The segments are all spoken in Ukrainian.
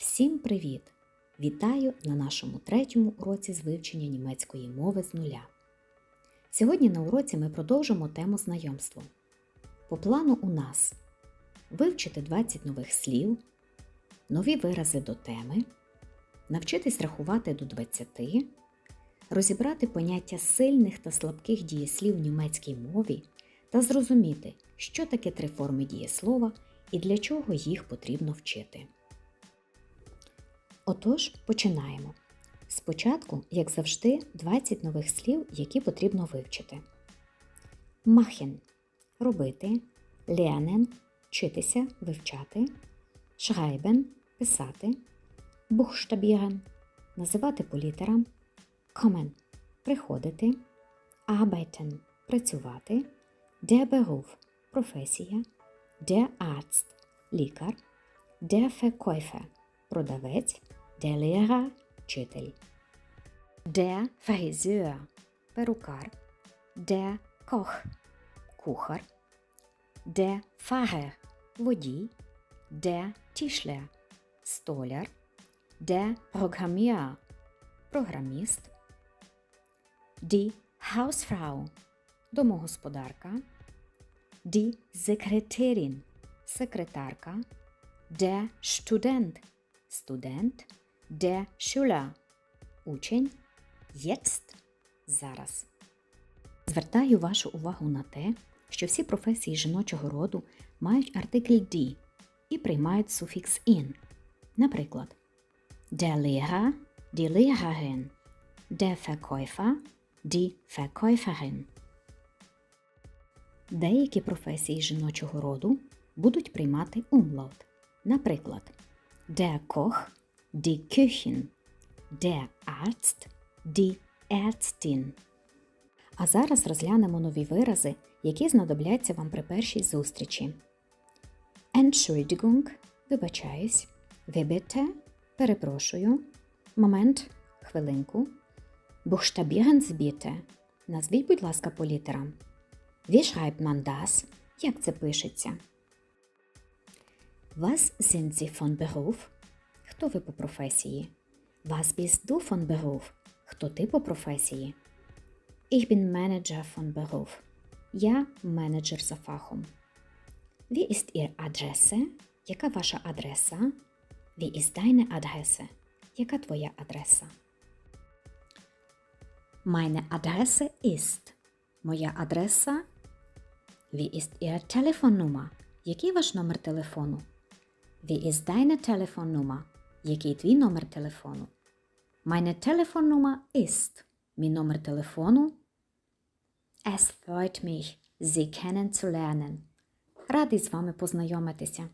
Всім привіт! Вітаю на нашому третьому уроці з вивчення німецької мови з нуля. Сьогодні на уроці ми продовжимо тему знайомства. По плану у нас вивчити 20 нових слів, нові вирази до теми, навчитись рахувати до 20, розібрати поняття сильних та слабких дієслів в німецькій мові та зрозуміти, що таке три форми дієслова і для чого їх потрібно вчити. Отож, починаємо. Спочатку, як завжди, 20 нових слів, які потрібно вивчити. Machen – робити, lernen – вчитися, вивчати, schreiben – писати, buchstabieren – називати по літерам, kommen – приходити, arbeiten – працювати, der Beruf – професія, der Arzt – лікар, der Verkäufer – продавець, der Lehrer – вчитель. Der Friseur – перукар, der Koch – кухар, der Fahrer – водій, der Tischler – столяр, der Programmierer – програміст, die Hausfrau – домогосподарка, die Sekretärin – секретарка, der Student – студент, der Schüler – учень, jetzt – зараз. Звертаю вашу увагу на те, що всі професії жіночого роду мають артикль «die» і приймають суфікс «in». Наприклад, der Lehrer – die Lehrerin, der Verkäufer – die Verkäuferin. Деякі професії жіночого роду будуть приймати умлаут. Наприклад, der Koch – die Köchin, der Arzt – die Ärztin. А зараз розглянемо нові вирази, які знадобляться вам при першій зустрічі. Entschuldigung – вибачаюсь, Ви bitte – перепрошую, Момент – хвилинку, Buchstabieren Sie bitte – назвіть, будь ласка, по літерам. Wie schreibt man das? Як це пишеться? Was sind Sie von Beruf? Ви du von Beruf? Хто ти по професії? Я менеджер за фахом. Wie ist Ihr Adresse? Яка ваша адреса? Ist deine Adresse? Яка твоя адреса? Meine Adresse ist. Моя адреса. Ist deine Telefonnummer? Який твій номер телефону? Meine Telefonnummer ist. Мій номер телефону. Es freut mich, Sie kennenzulernen. Радий з вами познайомитися.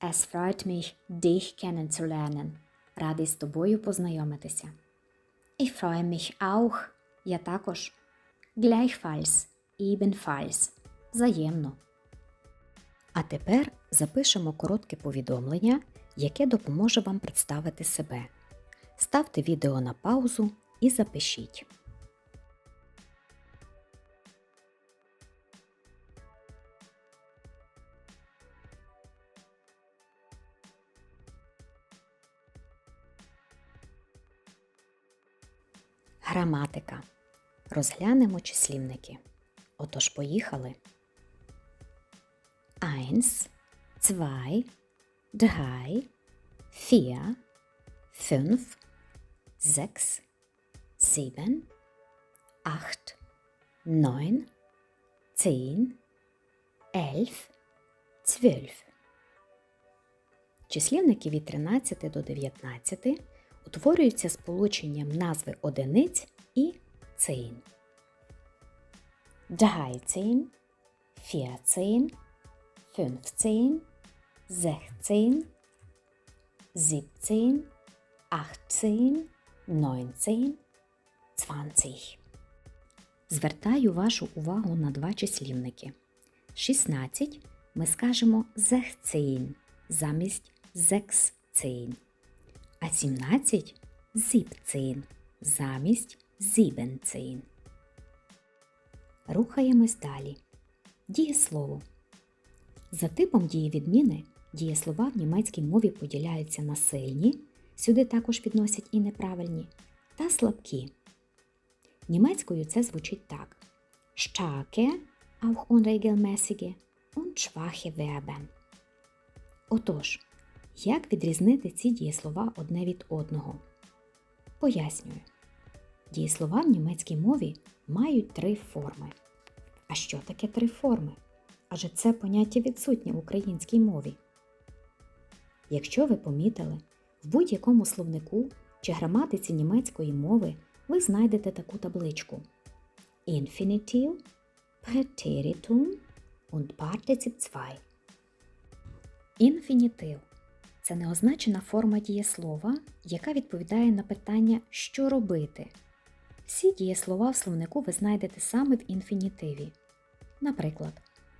Es freut mich, dich kennenzulernen. Радий з тобою познайомитися. Ich freue mich auch. Я також. Gleichfalls. Ebenfalls. Взаємно. А тепер запишемо коротке повідомлення, яке допоможе вам представити себе. Ставте відео на паузу і запишіть. Граматика. Розглянемо числівники. Отож, поїхали. Eins, zwei, drei, vier, fünf, sechs, sieben, acht, neun, zehn, elf, zwölf. Числівники від 13 до 19 утворюються сполученням назви одиниць і цейн. Dreizehn, vierzehn, fünfzehn, sechzehn, siebzehn, achtzehn, neunzehn, zwanzig. Звертаю вашу увагу на два числівники. 16 ми скажемо зехцейн замість зексцейн, а 17 зіпцейн замість зібенцейн. Рухаємось далі. Дієслово. За типом дієвідміни Дієслова в німецькій мові поділяються на сильні, сюди також підносять і неправильні, та слабкі. Німецькою це звучить так: starke, auch unregelmäßige und schwache Verben. Отож, як відрізнити ці дієслова одне від одного? Пояснюю. Дієслова в німецькій мові мають три форми. А що таке три форми? Адже це поняття відсутнє в українській мові. Якщо ви помітили, в будь-якому словнику чи граматиці німецької мови ви знайдете таку табличку Infinitiv, Präteritum und Partizip 2. Інфінітив це неозначена форма дієслова, яка відповідає на питання що робити. Всі дієслова в словнику ви знайдете саме в інфінітиві. Наприклад,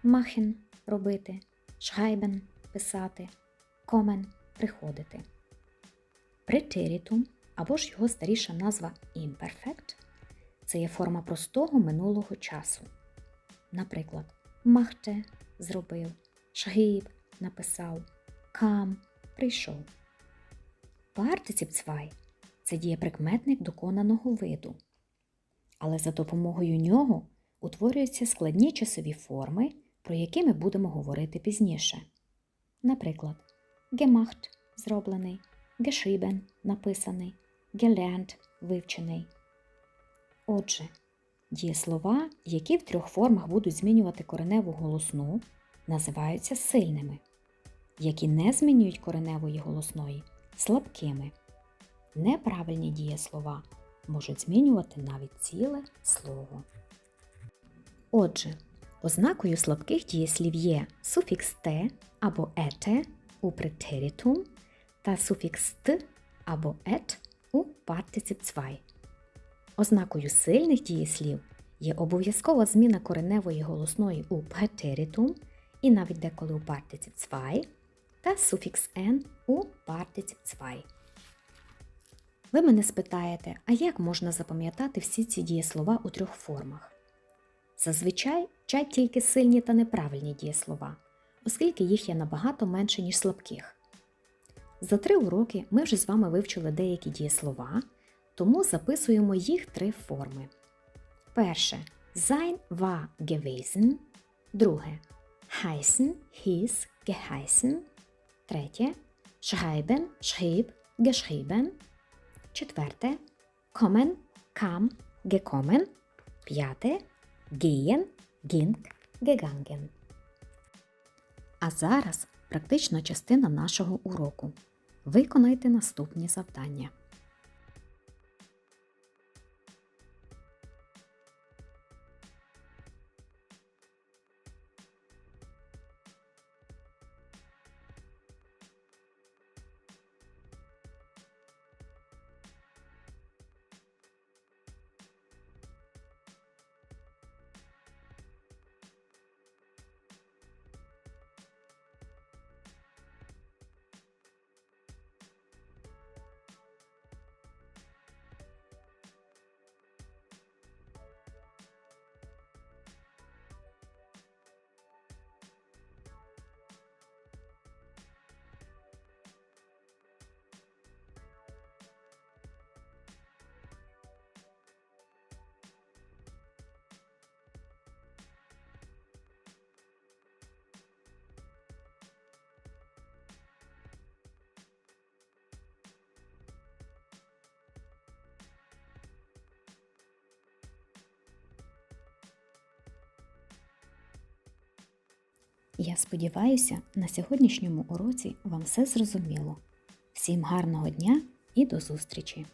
machen – робити, schreiben – писати, kommen – приходити. Претерітум або ж його старіша назва imperfect – це є форма простого минулого часу. Наприклад, machte – зробив, schrieb – написав, kam – прийшов. Партицип zwei – це дієприкметник доконаного виду. Але за допомогою нього утворюються складні часові форми, про які ми будемо говорити пізніше. Наприклад, gemacht – зроблений, geschrieben – написаний, gelernt – вивчений. Отже, дієслова, які в трьох формах будуть змінювати кореневу голосну, називаються сильними, які не змінюють кореневої голосної слабкими. Неправильні дієслова можуть змінювати навіть ціле слово. Отже, ознакою слабких дієслів є суфікс те або ете у претерітум та суфікс т або ет у партицип 2. Ознакою сильних дієслів є обов'язкова зміна кореневої голосної у претерітум і навіть деколи у партицип 2 та суфікс n у партицип 2. Ви мене спитаєте, а як можна запам'ятати всі ці дієслова у трьох формах? Зазвичай вчать тільки сильні та неправильні дієслова, оскільки їх є набагато менше, ніж слабких. За три уроки ми вже з вами вивчили деякі дієслова, тому записуємо їх три форми. Перше sein war gewesen. Друге heißen, hieß, geheißen. Третє schreiben, schrieb, geschrieben. Четверте kommen, kam, gekommen. П'яте gehen, ging, gegangen. А зараз практична частина нашого уроку. Виконайте наступні завдання. Я сподіваюся, на сьогоднішньому уроці вам все зрозуміло. Всім гарного дня і до зустрічі!